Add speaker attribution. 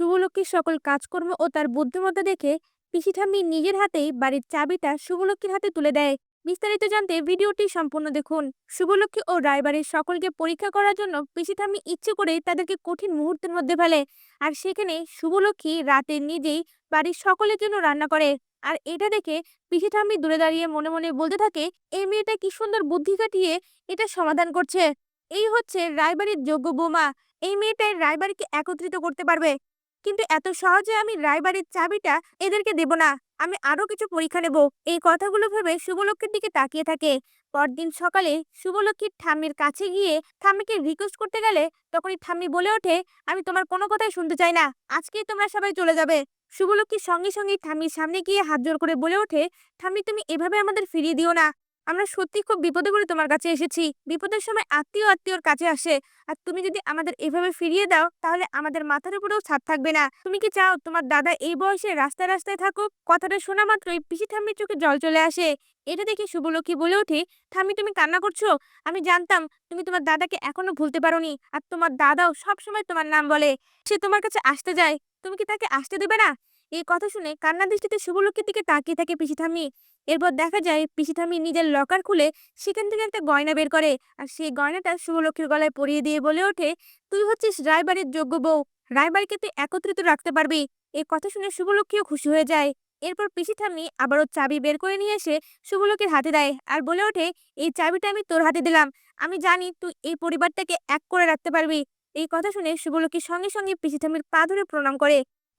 Speaker 1: শুভলক্ষ্মীর সকল কাজকর্ম ও তার বুদ্ধিমত্তা দেখে পিসি ঠাম্মি নিজের হাতেই বাড়ির চাবিটা শুভলক্ষ্মীর হাতে তুলে দেয়। বিস্তারিত জানতে ভিডিওটি সম্পূর্ণ দেখুন। শুভলক্ষ্মী ও রায়বাড়ির সকলকে পরীক্ষা করার জন্য পিসি ঠাম্মি ইচ্ছে করেই তাদেরকে কঠিন মুহূর্তের মধ্যে ফেলে আর সেখানে শুভলক্ষ্মী রাতে নিজেই বাড়ির সকলের জন্য রান্না করে। আর এটা দেখে পিসি ঠাম্মি দূরে দাঁড়িয়ে মনে মনে বলতে থাকে, এই মেয়েটা কি সুন্দর বুদ্ধি কাটিয়ে এটা সমাধান করছে। এই হচ্ছে রায়বাড়ির যোগ্য বোমা। এই মেয়েটাই রায়বাড়িকে একত্রিত করতে পারবে। কিন্তু এত সহজে আমি রায়বাড়ির চাবিটা এদেরকে দেব না। আমি আরও কিছু পরীক্ষা নেব। এই কথাগুলো ভেবে শুভলক্ষ্মীর দিকে তাকিয়ে থাকে। পরদিন সকালে শুভলক্ষ্মীর ঠাম্মির কাছে গিয়ে ঠাম্মিকে রিকোয়েস্ট করতে গেলে তখনই ঠাম্মি বলে ওঠে, আমি তোমার কোনো কথাই শুনতে চাই না। আজকেই তোমরা সবাই চলে যাবে। শুভলক্ষ্মীর সঙ্গে সঙ্গে ঠাম্মির সামনে গিয়ে হাত জোর করে বলে ওঠে, ঠাম্মি, তুমি এভাবে আমাদের ফিরিয়ে দিও না। আমরা সত্যি খুব বিপদে পড়ে তোমার কাছে এসেছি। বিপদের সময় আত্মীয় আত্মীয়র কাছে আসে। আর তুমি যদি আমাদের এভাবে ফিরিয়ে দাও, তাহলে আমাদের মাথার উপরেও ছাদ থাকবে না। তুমি কি চাও তোমার দাদা এই বয়সে রাস্তায় রাস্তায় থাকুক? কথাটা শোনা মাত্রই পিসি ঠাম্মির চোখে জল চলে আসে। এটা দেখে শুভলক্ষ্মী বলে ওঠে, ঠাম্মি, তুমি কান্না করছ? আমি জানতাম তুমি তোমার দাদাকে এখনও ভুলতে পারোনি। আর তোমার দাদাও সব সময় তোমার নাম বলে। সে তোমার কাছে আসতে যায়। তুমি কি তাকে আসতে দেবে না? এই কথা শুনে কান্না দৃষ্টিতে শুভলক্ষ্মীর দিকে তাকিয়ে থাকে পিসি ঠাম্মি। এরপর দেখা যায় পিসি ঠাম্মি নিজের লকার খুলে সেখান থেকে একটা গয়না বের করে। আর সেই গয়নাটা শুভলক্ষ্মীর গলায় পরিয়ে দিয়ে বলে ওঠে, তুই হচ্ছিস রায়বাড়ির যোগ্য বউ। রায়বাড়িকে তুই একত্রিত রাখতে পারবি। এই কথা শুনে শুভলক্ষ্মীও খুশি হয়ে যায়। এরপর পিসি ঠাম্মি আবারও চাবি বের করে নিয়ে এসে শুভলক্ষ্মীর হাতে দেয় আর বলে ওঠে, এই চাবিটা আমি তোর হাতে দিলাম। আমি জানি তুই এই পরিবারটাকে এক করে রাখতে পারবি। এই কথা শুনে শুভলক্ষ্মীর সঙ্গে সঙ্গে পিসি ঠাম্মির পা ধরে প্রণাম করে।